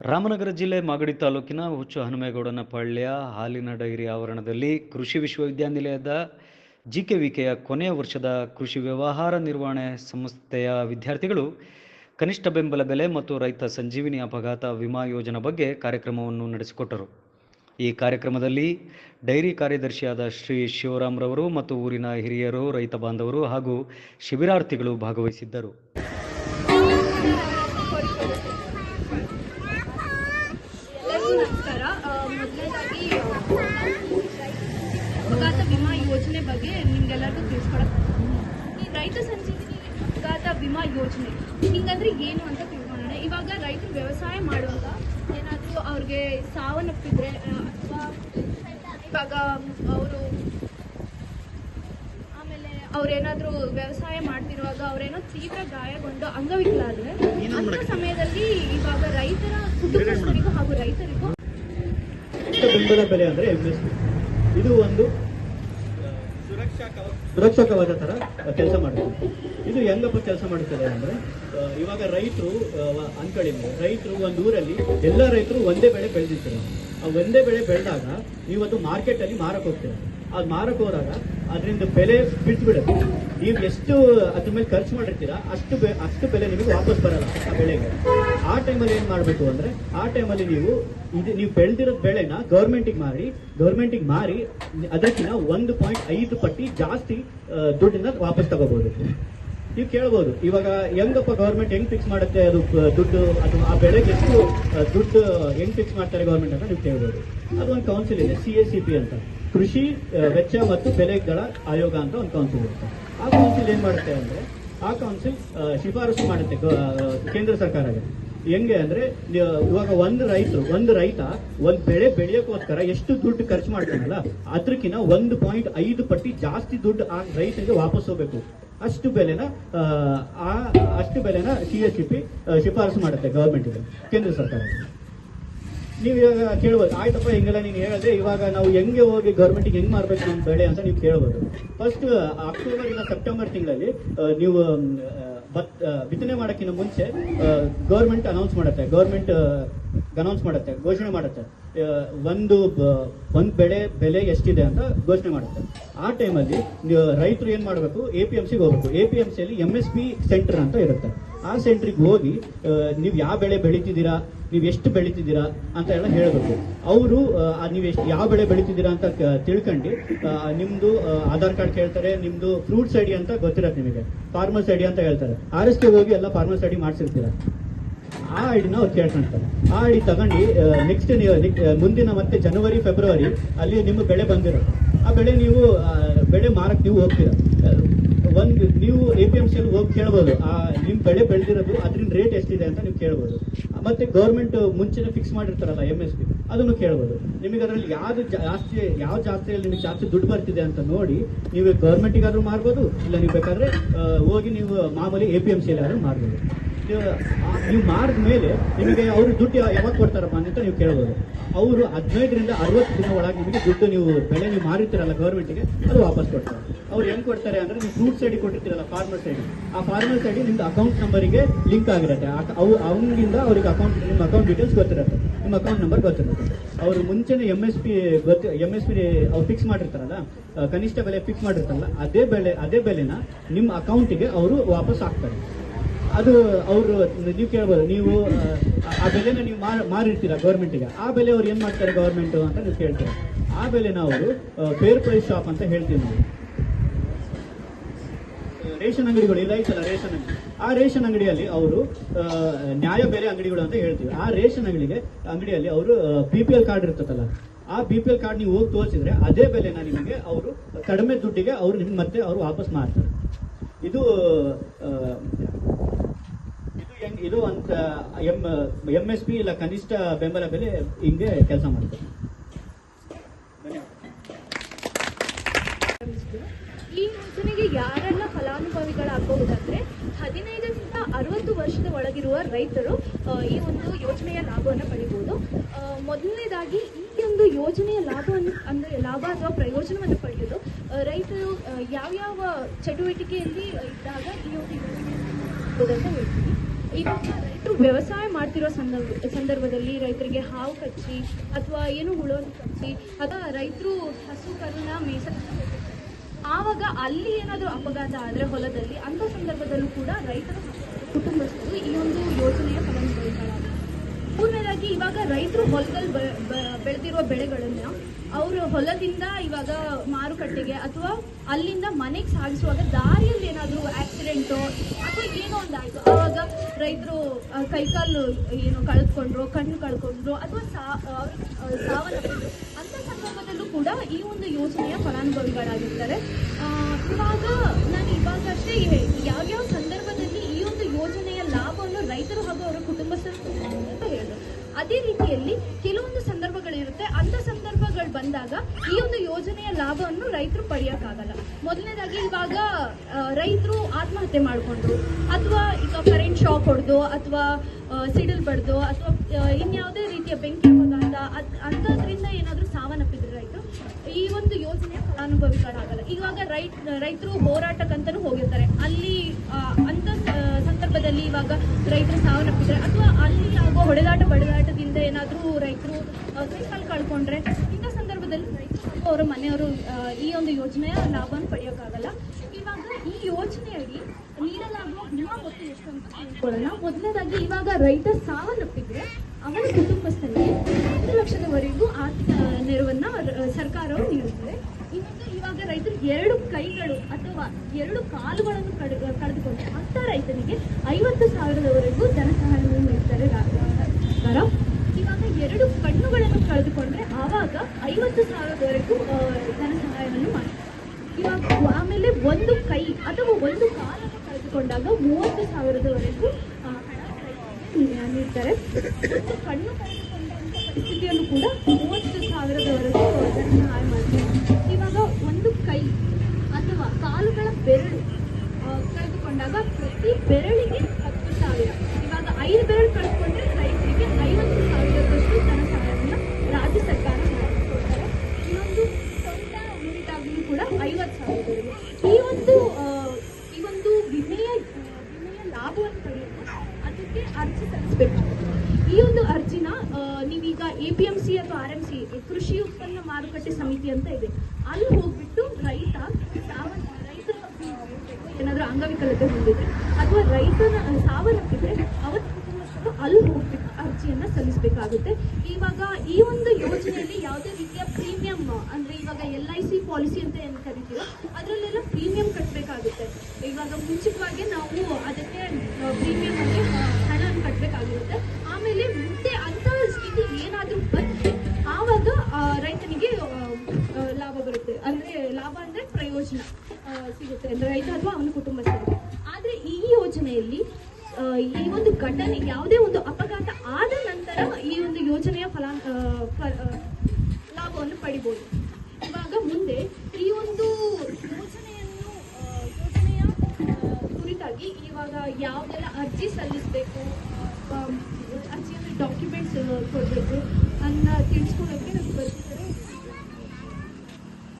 ರಾಮನಗರ ಜಿಲ್ಲೆ ಮಾಗಡಿ ತಾಲೂಕಿನ ಹುಚ್ಚು ಹನುಮೇಗೌಡನ ಪಾಳ್ಯ ಹಾಲಿನ ಡೈರಿ ಆವರಣದಲ್ಲಿ ಕೃಷಿ ವಿಶ್ವವಿದ್ಯಾನಿಲಯದ ಜಿಕೆವಿಕೆಯ ಕೊನೆಯ ವರ್ಷದ ಕೃಷಿ ವ್ಯವಹಾರ ನಿರ್ವಹಣೆ ಸಂಸ್ಥೆಯ ವಿದ್ಯಾರ್ಥಿಗಳು ಕನಿಷ್ಠ ಬೆಂಬಲ ಬೆಲೆ ಮತ್ತು ರೈತ ಸಂಜೀವಿನಿ ಅಪಘಾತ ವಿಮಾ ಯೋಜನೆ ಬಗ್ಗೆ ಕಾರ್ಯಕ್ರಮವನ್ನು ನಡೆಸಿಕೊಟ್ಟರು. ಈ ಕಾರ್ಯಕ್ರಮದಲ್ಲಿ ಡೈರಿ ಕಾರ್ಯದರ್ಶಿಯಾದ ಶ್ರೀ ಶಿವರಾಮ್ರವರು ಮತ್ತು ಊರಿನ ಹಿರಿಯರು, ರೈತ ಬಾಂಧವರು ಹಾಗೂ ಶಿಬಿರಾರ್ಥಿಗಳು ಭಾಗವಹಿಸಿದ್ದರು ಎಲ್ಲರಿಗೂ ನಮಸ್ಕಾರ ಆ, ಮೊದಲನೇದಾಗಿ ಅಪಘಾತ ವಿಮಾ ಯೋಜನೆ ಬಗ್ಗೆ ನಿಮ್ಗೆಲ್ಲರಿಗೂ ತಿಳಿಸ್ಕೊಡಕ್ ಈ ರೈತ ಸಂಜೀವಿನಿ ಅಪಘಾತ ವಿಮಾ ಯೋಜನೆ ಹಿಂಗಂದ್ರೆ ಏನು ಅಂತ ತಿಳ್ಕೊಳ್ಳೋಣ. ಇವಾಗ ರೈತರು ವ್ಯವಸಾಯ ಮಾಡುವಾಗ ಏನಾದರೂ ಅವ್ರಿಗೆ ಸಾವನ್ನಪ್ಪಿದ್ರೆ ಅಥವಾ ಇವಾಗ ಅವರು ಆಮೇಲೆ ಅವ್ರೇನಾದ್ರೂ ವ್ಯವಸಾಯ ಮಾಡ್ತಿರುವಾಗ ಅವ್ರೇನೋ ತೀವ್ರ ಗಾಯಗೊಂಡು ಅಂಗವಿಕಲಾದ್ರೆ ಅಂತ ಸಮಯದಲ್ಲಿ ಇವಾಗ ರೈತರ ಕುಟುಂಬಸ್ಥರಿಗೂ ಹಾಗೂ ರೈತರಿಗೂ ಬೆಂಬಲ ಬೆಲೆ ಅಂದ್ರೆ ಎಸ್ ಇದು ಒಂದು ಸುರಕ್ಷಾ ಕವಚ ತರ ಕೆಲಸ ಮಾಡುತ್ತೆ. ಇದು ಹೆಂಗಪ್ಪ ಕೆಲಸ ಮಾಡ್ತಾರೆ ಅಂದ್ರೆ ಇವಾಗ ರೈತರು ಅನ್ಕಳಿ ರೈತರು ಒಂದು ಊರಲ್ಲಿ ಎಲ್ಲ ರೈತರು ಒಂದೇ ಬೆಳೆ ಬೆಳೆದಿರ್ತಾರೆ. ಆ ಒಂದೇ ಬೆಳೆ ಬೆಳೆದಾಗ ಇವತ್ತು ಮಾರ್ಕೆಟ್ ಅಲ್ಲಿ ಮಾರಕ್ ಹೋಗ್ತೀರ. ಅದು ಮಾರಕ್ ಹೋದಾಗ ಅದರಿಂದ ಬೆಲೆ ಬಿಡುತ್ತೆ ನೀವು ಎಷ್ಟು ಅದ್ರ ಮೇಲೆ ಖರ್ಚು ಮಾಡಿರ್ತೀರಾ, ಅಷ್ಟು ಅಷ್ಟು ಬೆಲೆ ನಿಮಗೆ ವಾಪಸ್ ಬರಲ್ಲ ಆ ಬೆಳೆಗೆ. ಆ ಟೈಮಲ್ಲಿ ಏನ್ ಮಾಡಬೇಕು ಅಂದ್ರೆ, ಆ ಟೈಮಲ್ಲಿ ನೀವು ಇದು ನೀವು ಬೆಳೆದಿರೋ ಬೆಳೆನ ಗೌರ್ಮೆಂಟಿಗೆ ಮಾರಿ ಗೌರ್ಮೆಂಟಿಗೆ ಮಾರಿ ಅದಕ್ಕಿಂತ ಒಂದು ಪಾಯಿಂಟ್ ಐದು ಪಟ್ಟಿ ಜಾಸ್ತಿ ದುಡ್ಡಿನ ವಾಪಸ್ ತಗೋಬಹುದು ನೀವು ಕೇಳ್ಬೋದು, ಇವಾಗ ಹೆಂಗಪ್ಪ ಗೌರ್ಮೆಂಟ್ ಹೆಂಗ್ ಫಿಕ್ಸ್ ಮಾಡುತ್ತೆ ಅದು ದುಡ್ಡು, ಅದು ಆ ಬೆಳೆಗೆ ಎಷ್ಟು ದುಡ್ಡು ಹೆಂಗ್ ಫಿಕ್ಸ್ ಮಾಡ್ತಾರೆ ಗೌರ್ಮೆಂಟ್ ಅಂತ ನೀವು ಕೇಳ್ಬೋದು. ಅದು ಒಂದು ಕೌನ್ಸಿಲ್ ಇದೆ ಸಿ ಎ ಸಿ ಪಿ ಅಂತ. ಕೃಷಿ ವೆಚ್ಚ ಮತ್ತು ಬೆಲೆಗಳ ಆಯೋಗ ಅಂತ ಒಂದು ಕೌನ್ಸಿಲ್ ಇರುತ್ತೆ. ಆ ಕೌನ್ಸಿಲ್ ಏನ್ ಮಾಡುತ್ತೆ ಅಂದ್ರೆ, ಆ ಕೌನ್ಸಿಲ್ ಶಿಫಾರಸು ಮಾಡುತ್ತೆ ಕೇಂದ್ರ ಸರ್ಕಾರಕ್ಕೆ. ಹೆಂಗೆ ಅಂದ್ರೆ ಇವಾಗ ಒಂದು ರೈತರು, ಒಂದು ರೈತ, ಒಂದ್ ಬೆಳೆ ಬೆಳೆಯೋಕ್ಕೋಸ್ಕರ ಎಷ್ಟು ದುಡ್ಡು ಖರ್ಚು ಮಾಡ್ತಾನಲ್ಲ ಅದಕ್ಕಿಂತ ಒಂದು ಪಾಯಿಂಟ್ ಐದು ಪಟ್ಟಿ ಜಾಸ್ತಿ ದುಡ್ಡು ಆ ರೈತರಿಗೆ ವಾಪಸ್ ಹೋಗ್ಬೇಕು. ಅಷ್ಟು ಬೆಲೆನ ಆ, ಅಷ್ಟು ಬೆಲೆನ ಸಿ ಎಸ್ ಸಿ ಪಿ ಶಿಫಾರಸು ಮಾಡುತ್ತೆ ಗೌರ್ಮೆಂಟಿಗೆ ಕೇಂದ್ರ ಸರ್ಕಾರ ನೀವು ಇವಾಗ ಕೇಳ್ಬೋದು. ಆಯ್ತಪ್ಪ, ಹಿಂಗೆಲ್ಲ ನೀನು ಹೇಳಿದ್ರೆ ಇವಾಗ ನಾವು ಹೆಂಗೆ ಹೋಗಿ ಗೌರ್ಮೆಂಟಿಗೆ ಹೆಂಗೆ ಮಾರ್ಬೇಕು ನಮ್ಮ ಬೆಳೆ ಅಂತ ನೀವು ಕೇಳ್ಬೋದು. ಫಸ್ಟ್ ಅಕ್ಟೋಬರ್ ಇಲ್ಲ ಸೆಪ್ಟೆಂಬರ್ ತಿಂಗಳಲ್ಲಿ ನೀವು ಭತ್ ಬಿತ್ತನೆ ಮಾಡೋಕ್ಕಿಂತ ಮುಂಚೆ ಗೌರ್ಮೆಂಟ್ ಅನೌನ್ಸ್ ಮಾಡುತ್ತೆ. ಗೌರ್ಮೆಂಟ್ ಅನೌನ್ಸ್ ಮಾಡುತ್ತೆ, ಘೋಷಣೆ ಮಾಡುತ್ತೆ. ಒಂದು ಒಂದು ಬೆಳೆ, ಬೆಲೆ ಎಷ್ಟಿದೆ ಅಂತ ಘೋಷಣೆ ಮಾಡುತ್ತೆ. ಆ ಟೈಮಲ್ಲಿ ರೈತರು ಏನು ಮಾಡಬೇಕು? ಎ ಪಿ ಎಂ ಸಿಗೆ ಹೋಗ್ಬೇಕು. ಎ ಪಿ ಎಂ ಸಿಯಲ್ಲಿ ಎಂ ಎಸ್ ಪಿ ಸೆಂಟರ್ ಅಂತ ಇರುತ್ತೆ. ಆ ಸೆಂಟ್ರಿಗೆ ಹೋಗಿ ನೀವು ಯಾವ ಬೆಳೆ ಬೆಳಿತಿದ್ದೀರಾ, ನೀವು ಎಷ್ಟು ಬೆಳಿತಿದ್ದೀರಾ ಅಂತ ಎಲ್ಲ ಹೇಳಬೇಕು. ಅವರು ನೀವು ಎಷ್ಟು, ಯಾವ ಬೆಳೆ ಬೆಳಿತಿದ್ದೀರಾ ಅಂತ ತಿಳ್ಕೊಂಡು ನಿಮ್ಮದು ಆಧಾರ್ ಕಾರ್ಡ್ ಕೇಳ್ತಾರೆ ನಿಮ್ಮದು ಫ್ರೂಟ್ಸ್ ಐಡಿ ಅಂತ ಗೊತ್ತಿರತ್ತೆ ನಿಮಗೆ. ಫಾರ್ಮರ್ಸ್ ಐಡಿ ಅಂತ ಹೇಳ್ತಾರೆ. ಆರ್ ಎಸ್ಗೆ ಹೋಗಿ ಎಲ್ಲ ಫಾರ್ಮರ್ಸ್ ಐಡಿ ಮಾಡಿಸಿರ್ತೀರ? ಆ ಐಡಿನ ಅವ್ರು ಕೇಳ್ಕೊಂತಾರೆ. ಆ ಐಡಿ ತಗೊಂಡು ನೆಕ್ಸ್ಟ್ ನೀವು ಮುಂದಿನ ಮತ್ತೆ ಜನವರಿ ಫೆಬ್ರವರಿ ಅಲ್ಲಿ ನಿಮ್ಮ ಬೆಳೆ ಬಂದಿರೋ ಆ ಬೆಳೆ ನೀವು ಬೆಳೆ ಮಾರಕ್ಕೆ ನೀವು ಹೋಗ್ತೀರಾ? ಒಂದು ನೀವು ಎ ಪಿ ಎಂ ಸಿಯಲ್ಲಿ ಹೋಗಿ ಕೇಳ್ಬೋದು. ಆ ನಿಮ್ಮ ಬೆಳೆ ಬೆಳೆದಿರೋದು, ಅದ್ರಿಂದ ರೇಟ್ ಎಷ್ಟಿದೆ ಅಂತ ನೀವು ಕೇಳ್ಬೋದು. ಮತ್ತೆ ಗೌರ್ಮೆಂಟ್ ಮುಂಚೆನೇ ಫಿಕ್ಸ್ ಮಾಡಿರ್ತಾರಲ್ಲ ಎಂ ಎಸ್ ಪಿ ಅದನ್ನು ಕೇಳ್ಬೋದು. ನಿಮಗೆ ಅದರಲ್ಲಿ ಯಾವ್ದು ಜಾಸ್ತಿ, ಯಾವ ಜಾತ್ರೆಯಲ್ಲಿ ನಿಮಗೆ ಜಾಸ್ತಿ ದುಡ್ಡು ಬರ್ತಿದೆ ಅಂತ ನೋಡಿ, ನೀವು ಗೌರ್ಮೆಂಟಿಗಾದ್ರೂ ಮಾರ್ಬೋದು, ಇಲ್ಲ ನೀವು ಬೇಕಾದ್ರೆ ಹೋಗಿ ನೀವು ಮಾಮೂಲಿ ಎ ಪಿ ಎಂ ಸಿಯಲ್ಲಿ ಆದ್ರೂ ಮಾರ್ಬೋದು. ನೀವು ಮಾಡಿದ ಮೇಲೆ ನಿಮಗೆ ಅವರು ದುಡ್ಡು ಯಾವಾಗ ಕೊಡ್ತಾರಪ್ಪ ಅಂತ ನೀವು ಕೇಳ್ಬೋದು. ಅವರು ಹದಿನೈದರಿಂದ ಅರವತ್ತು ದಿನ ಒಳಗೆ ನಿಮಗೆ ದುಡ್ಡು ನೀವು ಬೆಳೆ ನೀವು ಮಾರಿರ್ತೀರಲ್ಲ ಗೌರ್ಮೆಂಟ್ಗೆ ಅದು ವಾಪಸ್ ಕೊಡ್ತಾರೆ. ಅವ್ರು ಹೆಂಗೆ ಕೊಡ್ತಾರೆ ಅಂದರೆ ನೀವು ಫ್ರೂಟ್ಸ್ ಐಡಿ ಕೊಟ್ಟಿರ್ತೀರಲ್ಲ ಫಾರ್ಮರ್ ಸೈಡ್ ಆ ಫಾರ್ಮರ್ ಐಡಿ ನಿಮ್ದು ಅಕೌಂಟ್ ನಂಬರಿಗೆ ಲಿಂಕ್ ಆಗಿರುತ್ತೆ. ಅವು ಅವನಿಂದ ಅವ್ರಿಗೆ ಅಕೌಂಟ್ ನಿಮ್ಮ ಅಕೌಂಟ್ ಡೀಟೇಲ್ಸ್ ಗೊತ್ತಿರುತ್ತೆ. ನಿಮ್ಮ ಅಕೌಂಟ್ ನಂಬರ್ ಗೊತ್ತಿರುತ್ತೆ. ಅವರು ಮುಂಚೆನೆ ಎಂ ಎಸ್ ಪಿ ಗೊತ್ತು ಎಂ ಎಸ್ ಪಿ ಅವ್ರು ಫಿಕ್ಸ್ ಮಾಡಿರ್ತಾರಲ್ಲ ಕನಿಷ್ಠ ಬೆಲೆ ಫಿಕ್ಸ್ ಮಾಡಿರ್ತಾರಲ್ಲ, ಅದೇ ಬೆಲೆ ಅದೇ ಬೆಲೆನ ನಿಮ್ಮ ಅಕೌಂಟಿಗೆ ಅವರು ವಾಪಸ್ ಹಾಕ್ತಾರೆ. ಅದು ಅವರು ನೀವು ಕೇಳ್ಬೋದು ನೀವು ಆ, ಬೆಲೆನ ನೀವು ಮಾರ್ ಮಾರಿರ್ತೀರಾ ಗೌರ್ಮೆಂಟಿಗೆ ಆ ಬೆಲೆ ಅವ್ರು ಏನು ಮಾಡ್ತಾರೆ ಗೌರ್ಮೆಂಟ್ ಅಂತ ನೀವು ಕೇಳ್ತೀರಾ? ಆ ಬೆಲೆನ ಅವರು ಫೇರ್ ಪ್ರೈಸ್ ಶಾಪ್ ಅಂತ ಹೇಳ್ತೀವಿ ನಾವು. ರೇಷನ್ ಅಂಗಡಿಗಳು ಇಲ್ಲ ಐತಲ್ಲ ರೇಷನ್ ಅಂಗಡಿ? ಆ ರೇಷನ್ ಅಂಗಡಿಯಲ್ಲಿ ಅವರು ನ್ಯಾಯ ಬೆಲೆ ಅಂಗಡಿಗಳು ಅಂತ ಹೇಳ್ತೀವಿ. ಆ ರೇಷನ್ ಅಂಗಡಿಗೆ ಅಂಗಡಿಯಲ್ಲಿ ಅವರು ಬಿ ಪಿ ಎಲ್ ಕಾರ್ಡ್ ಇರ್ತದಲ್ಲ ಆ ಬಿ ಪಿ ಎಲ್ ಕಾರ್ಡ್ ನೀವು ಹೋಗಿ ತೋರಿಸಿದ್ರೆ ಅದೇ ಬೆಲೆನ ನಿಮಗೆ ಅವರು ಕಡಿಮೆ ದುಡ್ಡಿಗೆ ಅವರು ನಿಮ್ಗೆ ಮತ್ತೆ ಅವರು ವಾಪಸ್ ಮಾಡ್ತಾರೆ ಇದು ಇದು ಅಂತ, ಎಂ ಎಂ ಎಸ್ ಪಿ ಇಲ್ಲ ಕನಿಷ್ಠ ಬೆಂಬಲ ಬೆಲೆ ಹಿಂಗೆ ಕೆಲಸ ಧನ್ಯವಾದ ಈ ಯೋಜನೆಗೆ ಯಾರೆಲ್ಲ ಫಲಾನುಭವಿಗಳಾಗಬಹುದಂದ್ರೆ ಹದಿನೈದರಿಂದ ಅರವತ್ತು ವರ್ಷದ ಒಳಗಿರುವ ರೈತರು ಈ ಒಂದು ಯೋಜನೆಯ ಲಾಭವನ್ನು ಪಡಿಬಹುದು ಮೊದಲನೇದಾಗಿ ಈ ಒಂದು ಯೋಜನೆಯ ಲಾಭವನ್ನು ಅಂದರೆ ಲಾಭ ಅಥವಾ ಪ್ರಯೋಜನವನ್ನು ಪಡೆಯೋದು ರೈತರು ಯಾವ್ಯಾವ ಚಟುವಟಿಕೆಯಲ್ಲಿ ಇದ್ದಾಗ ಈ ಒಂದು ಯೋಜನೆಯನ್ನು ಅಂತ ಹೇಳ್ತೀನಿ. ಇವಾಗ ರೈತರು ವ್ಯವಸಾಯ ಮಾಡ್ತಿರೋ ಸಂದರ್ಭ, ಸಂದರ್ಭದಲ್ಲಿ ರೈತರಿಗೆ ಹಾವು ಕಚ್ಚಿ ಅಥವಾ ಏನು ಹುಳವನ್ನು ಕಚ್ಚಿ, ಅಥವಾ ರೈತರು ಹಸು ಕರುನ ಮೀಸ ಆವಾಗ ಅಲ್ಲಿ ಏನಾದರೂ ಅಪಘಾತ ಆದರೆ ಹೊಲದಲ್ಲಿ, ಅಂಥ ಸಂದರ್ಭದಲ್ಲೂ ಕೂಡ ರೈತರ, ಕುಟುಂಬಸ್ಥರು ಈ ಒಂದು ಯೋಜನೆಯ ಫಲಾನುಭವಿಗಳಾಗ್ತಾರೆ ಮೂರನೇದಾಗಿ ಇವಾಗ ರೈತರು ಹೊಲದಲ್ಲಿ ಬೆಳೆದಿರುವ ಬೆಳೆಗಳನ್ನ ಅವರು ಹೊಲದಿಂದ ಇವಾಗ ಮಾರುಕಟ್ಟೆಗೆ ಅಥವಾ ಅಲ್ಲಿಂದ ಮನೆಗೆ ಸಾಗಿಸುವಾಗ ದಾರಿಯಲ್ಲಿ ಏನಾದರೂ ಆಕ್ಸಿಡೆಂಟು ಅಥವಾ ಏನೋ ಒಂದು ಆಯಿತು ಆವಾಗ ರೈತರು ಕೈಕಾಲು ಏನು ಕಳೆದುಕೊಂಡ್ರು, ಕಣ್ಣು ಕಳ್ಕೊಂಡ್ರು ಅಥವಾ ಸಾ ಅವ್ರು ಸಾವನ್ನಪ್ಪಿದ್ರು. ಅಂಥ ಸಂದರ್ಭದಲ್ಲೂ ಕೂಡ ಈ ಒಂದು ಯೋಜನೆಯ ಫಲಾನುಭವಿಗಳಾಗಿರ್ತಾರೆ. ಇವಾಗ ನಾನು ಇವಾಗಷ್ಟೇ ಯಾವ್ಯಾವ ಸಂದರ್ಭದಲ್ಲಿ ಈ ಒಂದು ಯೋಜನೆಯ ಲಾಭವನ್ನು ರೈತರು ಹಾಗೂ ಅವರ ಕುಟುಂಬಸ್ಥರು ಅಂತ ಹೇಳಿದ್ರು ಅದೇ ರೀತಿಯಲ್ಲಿ ಕೆಲವೊಂದು ಸಂದರ್ಭಗಳಿರುತ್ತೆ. ಅಂತ ಸಂದರ್ಭಗಳು ಬಂದಾಗ ಈ ಒಂದು ಯೋಜನೆಯ ಲಾಭವನ್ನು ರೈತರು ಪಡೆಯೋಕ್ಕಾಗಲ್ಲ ಮೊದಲನೇದಾಗಿ ಇವಾಗ ರೈತರು ಆತ್ಮಹತ್ಯೆ ಮಾಡಿಕೊಂಡ್ರು. ಅಥವಾ ಈಗ ಕರೆಂಟ್ ಶಾಕ್ ಹೊಡೆದು, ಅಥವಾ ಸಿಡಿಲ್ ಬಡ್ದು, ಅಥವಾ ಇನ್ಯಾವುದೇ ರೀತಿಯ ಬೆಂಕಿ ಅಪಘಾತ, ಅದ್, ಅಂಥದ್ರಿಂದ ಏನಾದರೂ ಸಾವನ್ನಪ್ಪಿದ್ರೆ ರೈತರು ಈ ಒಂದು ಯೋಜನೆಯ ಫಲಾನುಭವಿಗಳಾಗಲ್ಲ. ಇವಾಗ ರೈತ, ರೈತರು ಹೋರಾಟಕ್ಕಂತಲೂ ಹೋಗಿರ್ತಾರೆ. ಅಲ್ಲಿ ಸಂದರ್ಭದಲ್ಲಿ ಇವಾಗ ರೈತರು ಸಾವನ್ನಪ್ಪಿದ್ರೆ ಅಥವಾ ಅಲ್ಲಿ ಆಗೋ ಹೊಡೆದಾಟ, ಬಡಿದಾಟದಿಂದ ಏನಾದರೂ ರೈತರು ಕೈಕಾಲು ಕಳ್ಕೊಂಡ್ರೆ, ಇಂಥ ಸಂದರ್ಭದಲ್ಲಿ ರೈತರು ಅವರ ಮನೆಯವರು ಈ ಒಂದು ಯೋಜನೆಯ ಲಾಭವನ್ನು ಪಡೆಯೋಕ್ಕಾಗಲ್ಲ. ಇವಾಗ ಈ ಯೋಜನೆಯಡಿ ನೀಡಲಾಗುವ ನಿಮ್ಮ ಮೊತ್ತ ಎಷ್ಟು ಅಂತ ತಿಳ್ಕೊಳ್ಳೋಣ ಮೊದಲನೇದಾಗಿ ಇವಾಗ ರೈತ ಸಾವನ್ನಪ್ಪಿದ್ರೆ ಅವರ ಕುಟುಂಬಸ್ಥರಿಗೆ ಹತ್ತು ಲಕ್ಷದವರೆಗೂ ಆರ್ಥಿಕ ನೆರವನ್ನು ಸರ್ಕಾರವು ನೀಡುತ್ತದೆ. ಇವಾಗ ರೈತರು ಎರಡು ಕೈಗಳು ಅಥವಾ ಎರಡು ಕಾಲುಗಳನ್ನು ಕಡ್ ಕಳೆದುಕೊಂಡ್ರೆ ಅಂಥ ರೈತನಿಗೆ ಐವತ್ತು ಸಾವಿರದವರೆಗೂ ಧನ ಸಹಾಯವನ್ನು ನೀಡ್ತಾರೆ ಇವಾಗ ಎರಡು ಕಣ್ಣುಗಳನ್ನು ಕಳೆದುಕೊಂಡ್ರೆ ಆವಾಗ ಐವತ್ತು ಸಾವಿರದವರೆಗೂ ಆ, ಧನ ಸಹಾಯವನ್ನು ಮಾಡ್ತಾರೆ. ಇವಾಗ ಆಮೇಲೆ ಒಂದು ಕೈ ಅಥವಾ ಒಂದು ಕಾಲನ್ನು ಕಳೆದುಕೊಂಡಾಗ ಮೂವತ್ತು ಸಾವಿರದವರೆಗೂ ಹಣ ನೀಡ್ತಾರೆ. ಒಂದು ಕಣ್ಣು ಪರಿಸ್ಥಿತಿಯಲ್ಲೂ ಕೂಡ ಮೂವತ್ತು ಸಾವಿರದವರೆಗೂ ಧನ ಸಹಾಯ ಮಾಡ್ತಾರೆ. ಇವಾಗ ಕಾಲುಗಳ ಬೆರಳು ಕಳೆದುಕೊಂಡಾಗ ಪ್ರತಿ ಬೆರಳಿಗೆ ಹತ್ತು ಸಾವಿರ. ಇವಾಗ ಐದು ಬೆರಳು ಕಳೆದುಕೊಂಡ್ರೆ ರೈತರಿಗೆ ಐವತ್ತು ಸಾವಿರದಷ್ಟು ಧನ ಸಹಾಯವನ್ನು ರಾಜ್ಯ ಸರ್ಕಾರ ಮಾಡಿಕೊಡ್ತಾರೆ. ಇನ್ನೊಂದು ಸೊಂಟ ಮುರಿತಾಗ್ಲೂ ಕೂಡ ಐವತ್ತು ಸಾವಿರದವರೆಗೆ. ಈ ಒಂದು ಈ ಒಂದು ವಿಮೆಯ ವಿಮೆಯ ಲಾಭವನ್ನು ಪಡೆಯಲು ಅದಕ್ಕೆ ಅರ್ಜಿ ಸಲ್ಲಿಸಬೇಕು ಈ ಒಂದು ಅರ್ಜಿನ ನೀವೀಗ ಎ ಪಿ ಎಂ ಸಿ ಅಥವಾ ಆರ್ ಎಂ ಸಿ ಕೃಷಿ ಉತ್ಪನ್ನ ಮಾರುಕಟ್ಟೆ ಸಮಿತಿ ಅಂತ ಇದೆ. ಅಲ್ಲಿ ಹೋಗ್ಬಿಟ್ಟು ರೈತ ರೈತರ ಏನಾದರೂ ಅಂಗವಿಕಲತೆ ಹೊಂದಿದ್ರೆ ಅಥವಾ ರೈತನ ಸಾವನ್ನಪ್ಪಿದ್ರೆ ಅವರ ಕುಟುಂಬಸ್ಥರು ಅಲ್ಲಿ ಹೋಗ್ಬೇಕು, ಅರ್ಜಿಯನ್ನ ಸಲ್ಲಿಸಬೇಕಾಗುತ್ತೆ. ಇವಾಗ ಈ ಒಂದು ಯೋಜನೆಯಲ್ಲಿ ಯಾವುದೇ ರೀತಿಯ ಪ್ರೀಮಿಯಂ ಅಂದ್ರೆ ಇವಾಗ ಎಲ್ ಐ ಸಿ ಪಾಲಿಸಿ ಅಂತ ಏನು ಕರಿತೀರೋ ಅದರಲ್ಲೆಲ್ಲ ಪ್ರೀಮಿಯಂ ಕಟ್ಟಬೇಕಾಗುತ್ತೆ ಇವಾಗ ಮುಂಚಿತವಾಗಿ ಸಿಗುತ್ತೆ. ಅಂದ್ರೆ ರೈತ ಅಥವಾ ಅವನ ಕುಟುಂಬಸ್ಥರಿಗೆ ಆದ್ರೆ ಈ ಯೋಜನೆಯಲ್ಲಿ ಈ ಒಂದು ಘಟನೆ ಯಾವುದೇ ಒಂದು ಅಪಘಾತ ಆದ ನಂತರ ಈ ಒಂದು ಯೋಜನೆಯ ಫಲಾ ಲಾಭವನ್ನು ಪಡಿಬೋದು. ಇವಾಗ ಮುಂದೆ ಈ ಒಂದು ಯೋಜನೆಯನ್ನು ಯೋಜನೆಯ ಕುರಿತಾಗಿ ಇವಾಗ ಯಾವುದೆಲ್ಲ ಅರ್ಜಿ ಸಲ್ಲಿಸಬೇಕು ಅರ್ಜಿಯಲ್ಲಿ ಡಾಕ್ಯುಮೆಂಟ್ಸ್ ಕೊಡಬೇಕು ಅನ್ನ ತಿಳಿಸ್ಕೊಡೋಕ್ಕೆ ನಮ್ಗೆ